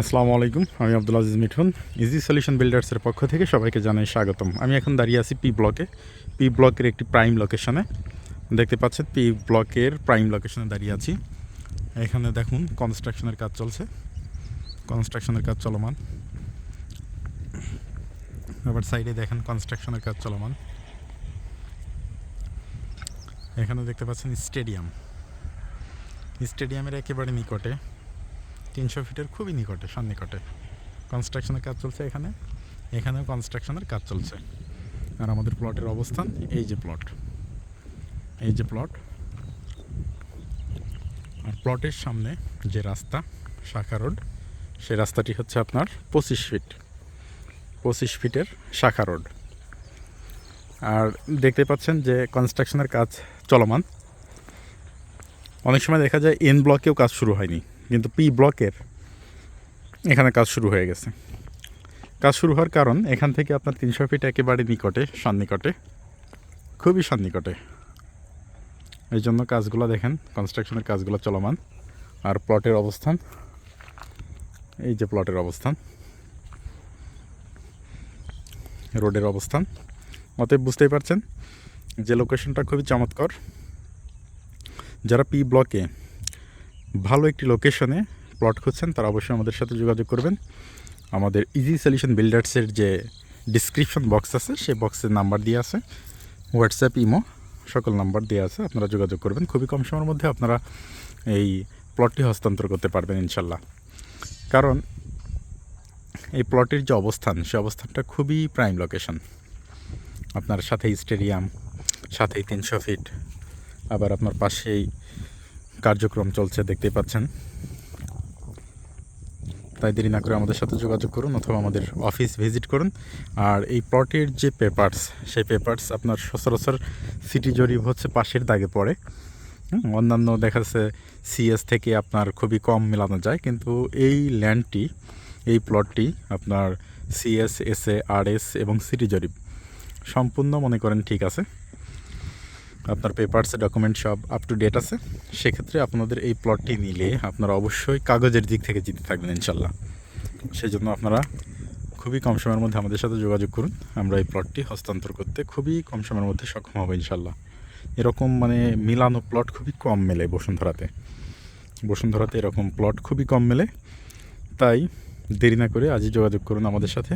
আসসালামু আলাইকুম, আমি আব্দুল আজিজ মিঠুন ইজি সলিউশন বিল্ডার্সের পক্ষ থেকে সবাইকে জানাই স্বাগতম। আমি এখন দাঁড়িয়ে আছি পি ব্লকে পি ব্লকের একটি প্রাইম লোকেশনে দেখতে পাচ্ছেন পি ব্লকের প্রাইম লোকেশনে দাঁড়িয়ে আছি। এখানে দেখুন কনস্ট্রাকশনের কাজ চলছে। কনস্ট্রাকশনের কাজ চলমান। আবার সাইডে দেখেন কনস্ট্রাকশনের কাজ চলমান। এখানে দেখতে পাচ্ছেন স্টেডিয়াম স্টেডিয়ামের একেবারে নিকটে। তিনশো ফিটের খুবই নিকটে, সন্নিকটে। কনস্ট্রাকশনের কাজ চলছে এখানে, এখানেও কনস্ট্রাকশনের কাজ চলছে। আর আমাদের প্লটের অবস্থান, এই যে প্লট এই যে প্লট আর প্লটের সামনে যে রাস্তা, শাখা রোড, সেই রাস্তাটি হচ্ছে আপনার পঁচিশ ফিট। পঁচিশ ফিটের শাখা রোড। আর দেখতে পাচ্ছেন যে কনস্ট্রাকশনের কাজ চলমান। অনেক সময় দেখা যায় এন ব্লকেও কাজ শুরু হয়নি। কিন্তু পি ব্লকের এখানে কাজ শুরু হয়ে গেছে। কাজ শুরু হওয়ার কারণ এখান থেকে আপনার তিনশো ফিট একেবারে নিকটে, সন্নিকটে, খুবই সন্নিকটে। এই জন্য কাজগুলো দেখেন কনস্ট্রাকশনের কাজগুলো চলমান। আর প্লটের অবস্থান, এই যে প্লটের অবস্থান, রোডের অবস্থান। অতএব বুঝতেই পারছেন যে লোকেশনটা খুবই চমৎকার। যারা পি ব্লকে ভালো একটি লোকেশনে প্লট খুঁজছেন, তারা অবশ্যই আমাদের সাথে যোগাযোগ করবেন। আমাদের ইজি সলিউশন বিল্ডার্সের যে ডিসক্রিপশন বক্স আছে সেই বক্সের নাম্বার দিয়ে আছে হোয়াটসঅ্যাপ ইমো সকল নাম্বার দেওয়া আছে, আপনারা যোগাযোগ করবেন। খুবই কম সময়ের মধ্যে আপনারা এই প্লটটি হস্তান্তর করতে পারবেন ইনশাল্লাহ। কারণ এই প্লটের যে অবস্থান, সে অবস্থানটা খুবই প্রাইম লোকেশন আপনার সাথেই স্টেডিয়াম সাথেই তিনশো ফিট আবার আপনার পাশেই কার্যক্রম চলছে, দেখতেই পাচ্ছেন। তাই দেরি না করে আমাদের সাথে যোগাযোগ করুন অথবা আমাদের অফিস ভিজিট করুন। আর এই প্লটের যে পেপারস সেই পেপারস আপনার সচরাচর সিটি জরিপ হচ্ছে পাশের দাগে পড়ে। অন্যান্য দেখা যাচ্ছে সিএস থেকে আপনার খুবই কম মেলানো যায়, কিন্তু এই ল্যান্ডটি এই প্লটটি আপনার সিএস এসএ আর এস এবং সিটি জরিপ সম্পূর্ণ মনে করেন ঠিক আছে। আপনার পেপারস ডকুমেন্ট সব আপ টু ডেট আছে, সেক্ষেত্রে আপনাদের এই প্লটটি নিলে আপনারা অবশ্যই কাগজের দিক থেকে জিতে থাকবেন ইনশাল্লাহ। সেই জন্য আপনারা খুবই কম সময়ের মধ্যে আমাদের সাথে যোগাযোগ করুন, আমরা এই প্লটটি হস্তান্তর করতে খুবই কম সময়ের মধ্যে সক্ষম হব ইনশাল্লাহ। এরকম মানে মিলানো প্লট খুবই কম মেলে বসুন্ধরাতে। বসুন্ধরাতে এরকম প্লট খুবই কম মেলে, তাই দেরি না করে আজই যোগাযোগ করুন আমাদের সাথে।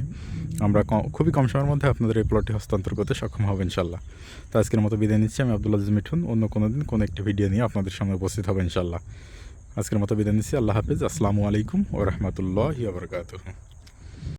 আমরা খুবই কম সময়ের মধ্যে আপনাদের এই প্লটটি হস্তান্তর করতে সক্ষম হব ইনশাল্লাহ। তো আজকের মতো বিদায় নিচ্ছি, আমি আব্দুল আজিজ মিঠুন। অন্য কোনো দিন কোনো একটি ভিডিও নিয়ে আপনাদের সামনে উপস্থিত হবে ইনশাল্লাহ। আজকের মতো বিদায় নিচ্ছি, আল্লাহ হাফিজ। আসসালামু আলাইকুম ও রহমতুল্লাহ বরকাতুহ।